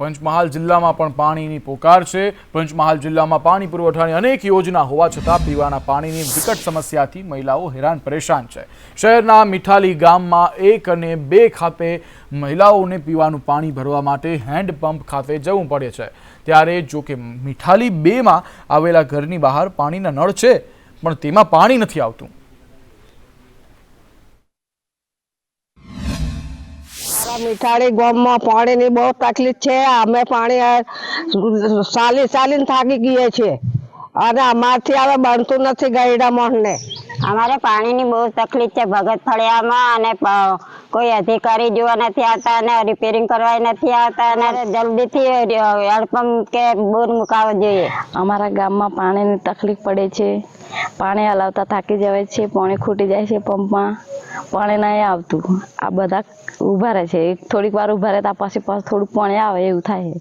પંચમહાલ જિલ્લામાં પણ પાણીની પોકાર છે. પંચમહાલ જિલ્લામાં પાણી પુરવઠાની અનેક યોજના હોવા છતાં પીવાના પાણીની વિકટ સમસ્યાથી મહિલાઓ હેરાન પરેશાન છે. શહેરના મીઠાલી ગામમાં એક અને બે ખાતે મહિલાઓને પીવાનું પાણી ભરવા માટે હેન્ડપંપ ખાતે જવું પડે છે. ત્યારે જો કે મીઠાલી બેમાં આવેલા ઘરની બહાર પાણીના નળ છે, પણ તેમાં પાણી નથી આવતું. મીઠાડી ગામમાં પાણીની બહુ તકલીફ છે. અમે પાણી સાલી સાલીને થાકી ગયે છીએ. અને અમારથી હવે બનતું નથી ગયડા મોહને અમારે પાણીની બહુ તકલીફ છે ભગત ફળિયામાં અને કોઈ અધિકારી જોવા નથી આવતા અને રિપેરિંગ કરવા નથી આવતા અને જલ્દીથી હેન્ડપંપ કે બોર મુકાવવો જોઈએ. અમારા ગામમાં પાણીની તકલીફ પડે છે. પાણી હલાવતા થાકી જવાય છે, પાણી ખૂટી જાય છે પંપમાં. પાણી નહીં આવતું. આ બધા ઊભા રહે છે. થોડીક વાર ઊભા રહેતા પછી પાછું થોડુંક પાણી આવે એવું થાય છે.